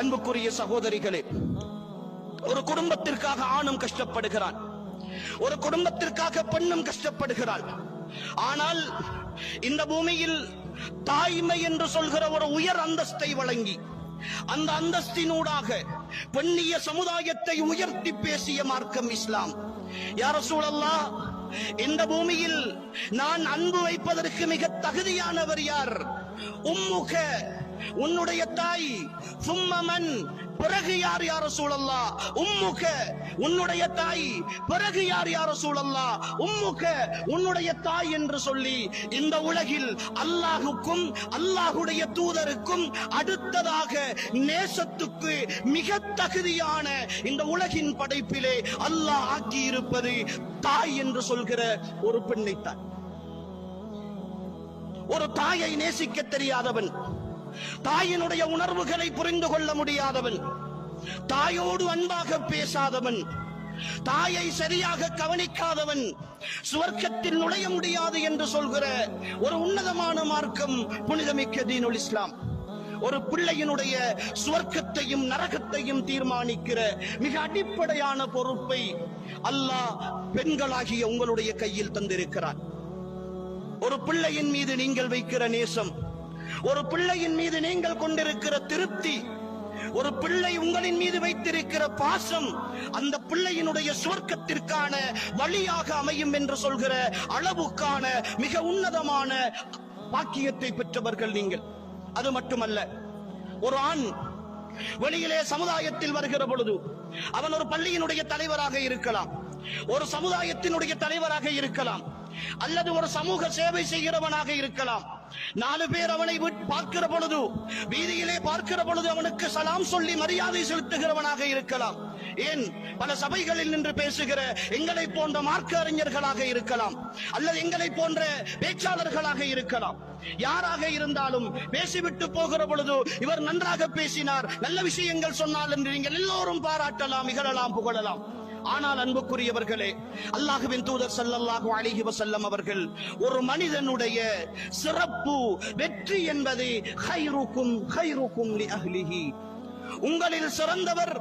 அன்புக்குரிய சகோதரிகளே ஒரு குடும்பத்திற்காக ஆணும் கஷ்டப்படுகிறான் ஒரு குடும்பத்திற்காக பெண்ணும் கஷ்டப்படுகிறாள். ஆனால் இந்த பூமியில் தாய்மை என்று சொல்கிற ஒரு உயர் அந்தஸ்தை வழங்கி அந்த அந்தஸ்தினூடாக பெண்ணிய சமுதாயத்தை உயர்த்தி பேசிய மார்க்கம் இஸ்லாம். யார சூழல்லா இந்த பூமியில் நான் அன்பு வைப்பதற்கு மிக தகுதியானவர் யார்? உம்முக உன்னுடைய தாய் சும்மமன் பிறகு யார் யார சூழல்லா உம்முக. உன்னுடைய தாய். பிறகு யார் யார சூழல்லா உம்முக. உன்னுடைய தாய் என்று சொல்லி இந்த உலகில் அல்லாஹுக்கும் அல்லாஹுடைய தூதருக்கும் அடுத்ததாக நேசத்துக்கு மிக தகுதியான இந்த உலகின் படைப்பிலே அல்லாஹ் ஆக்கி இருப்பது தாய் என்று சொல்கிற ஒரு பெண்ணைத்தான். ஒரு தாயை நேசிக்க தெரியாதவன். தாயினுடைய உணர்வுகளை புரிந்து கொள்ள முடியாதவன். தாயோடு அன்பாக பேசாதவன். தாயை சரியாக கவனிக்காதவன். சுவர்க்கத்தில் நுழைய முடியாது என்று சொல்கிற ஒரு உன்னதமான மார்க்கம் புனிதமிக்க தீனுல் இஸ்லாம். ஒரு பிள்ளையினுடைய சுவர்க்கத்தையும் நரகத்தையும் தீர்மானிக்கிற மிக அடிப்படையான பொறுப்பை அல்லாஹ் பெண்களாகிய உங்களுடைய கையில் தந்திருக்கிறார். ஒரு பிள்ளையின் மீது நீங்கள் வைக்கிற நேசம் ஒரு பிள்ளையின் மீது நீங்கள் கொண்டிருக்கிற திருப்தி ஒரு பிள்ளை உங்களின் மீது வைத்திருக்கிற பாசம் அந்த பிள்ளையினுடைய சுவர்க்கத்திற்கான வழியாக அமையும் என்று சொல்கிற அளவுக்கான மிக உன்னதமான பாக்கியத்தை பெற்றவர்கள் நீங்கள். அது மட்டுமல்ல ஒரு ஆண் வெளியிலே சமுதாயத்தில் வருகிற பொழுது அவன் ஒரு பள்ளியினுடைய தலைவராக இருக்கலாம் ஒரு சமுதாயத்தினுடைய தலைவராக இருக்கலாம் அல்லது ஒரு சமூக சேவை செய்கிறவனாக இருக்கலாம் நாலு பேர் அவனை விட்- பார்க்கிற பொழுது வீதியிலே பார்க்கிற பொழுது அவனுக்கு சலாம் சொல்லி மரியாதை செலுத்துகிறவனாக இருக்கலாம். ஏன்? பல சபைகளில் நின்று பேசுகிற எங்களை போன்ற மார்க்க அறிஞர்களாக இருக்கலாம். அல்லது எங்களை போன்ற பேச்சாளர்களாக இருக்கலாம். யாராக இருந்தாலும் பேசிவிட்டு போகிற பொழுது இவர் நன்றாக பேசினார் நல்ல விஷயங்கள் சொன்னால் என்று நீங்கள் எல்லோரும் பாராட்டலாம் இகழலாம் புகழலாம். ஆனால் அன்புக்குரியவர்களே அல்லாஹுவின் தூதர் சல்லல்லாஹு அலிஹி வசல்லம் அவர்கள் ஒரு மனிதனுடைய சிறப்பு வெற்றி என்பது ஹைருக்கும் ஹைருக்கும் லி அஹ்லிஹி. உங்களில் சிறந்தவர்